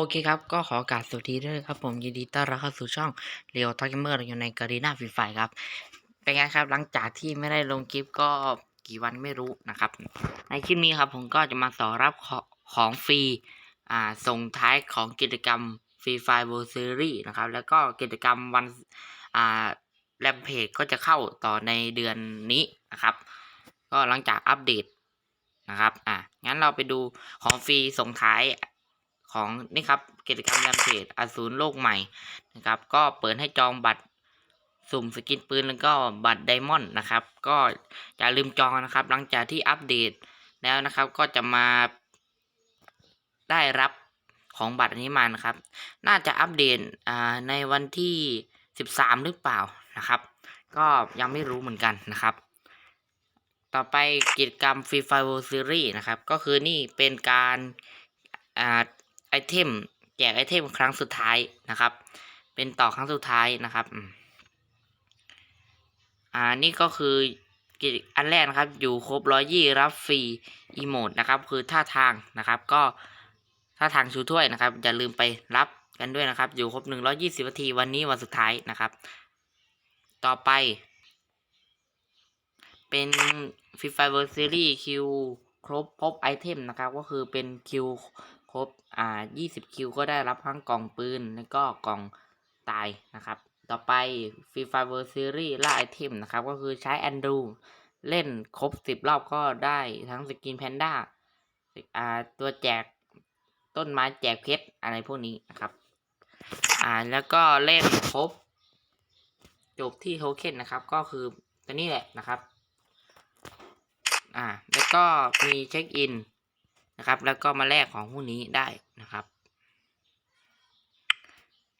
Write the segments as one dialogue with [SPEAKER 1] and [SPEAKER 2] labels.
[SPEAKER 1] โอเคครับ ก็ขอโอกาสสวัสดีด้วยครับผมยินดีต้อนรับเข้าสู่ช่องเรียวทักเมอร์อยู่ในการีนาฟรีไฟครับ เป็นไงครับหลังจากที่ไม่ได้ลงคลิปก็กี่วันไม่รู้นะครับ ในคลิปนี้ครับผมก็จะมาสอนรับขอของฟรีอ่าส่งท้ายของกิจกรรมฟรีไฟเวอร์ซีรีส์นะครับ แล้วก็กิจกรรมวันอ่าแรมเพจก็จะเข้าต่อในเดือนนี้นะครับ ก็หลังจากอัปเดตนะครับอะงั้นเราไปดูของฟรีส่งท้าย ของนี่ครับกิจกรรมแรมเพจอสูรโลกใหม่นะครับ ก็เปิดให้จองบัตรสุ่มสกินปืนแล้วก็บัตรไดมอนด์นะครับ ก็อย่าลืมจองนะครับ หลังจากที่อัปเดตแล้วนะครับก็จะมาได้รับของบัตรอันนี้มานะครับ น่าจะอัปเดตในวันที่สิบสามหรือเปล่านะครับ ก็ยังไม่รู้เหมือนกันนะครับ ต่อไปกิจกรรม Free Fire World Series นะครับ ก็คือนี่เป็นการอ่า เทมแจกไอเทมครั้งสุดท้ายนะครับ เป็นต่อครั้งสุดท้ายนะครับอ่านี่ก็คืออันแรกนะครับอยู่ครบร้อยยี่รับฟรีอีโมดนะครับ คือท่าทางนะครับ ก็ท่าทางชูถ้วยนะครับ อย่าลืมไปรับกันด้วยนะครับ อยู่ครบหนึ่งร้อยี่สิบนาทีวันนี้วันสุดท้ายนะครับ ต่อไป เป็นฟรีไฟเวอร์ซีรีส์คิวครบพบไอเทมนะครับ ก็คือเป็นคิว ครบอ่า20 คิวก็ได้รับทั้งกล่องปืน แล้วก็กล่องตายนะครับ ต่อไปฟรีไฟเวอร์ซีรีส์ล่าไอเทมนะครับ ก็คือใช้แอนดูเล่นครบ 10 รอบก็ได้ทั้งสกินแพนด้าอ่าตัวแจกต้นไม้แจกเพชรอะไรพวกนี้นะครับ อ่าแล้วก็เล่นครบ จบที่โทเค็นนะครับ ก็คือตัวนี้แหละนะครับ อ่าแล้วก็มีเช็คอิน นะครับ แล้วก็มาแลกของพวกนี้ได้นะครับ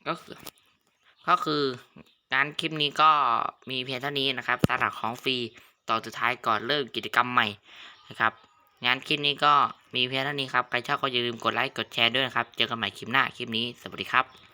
[SPEAKER 1] ก็คือก็คือการคลิปนี้ก็มีเพียงเท่านี้นะครับสำหรับของฟรีต่อสุดท้ายก่อนเริ่มกิจกรรมใหม่นะครับงานคลิปนี้ก็มีเพียงเท่านี้ครับ ใครชอบก็อย่าลืมกดไลค์กดแชร์ด้วยนะครับ เจอกันใหม่คลิปหน้าคลิปนี้ สวัสดีครับ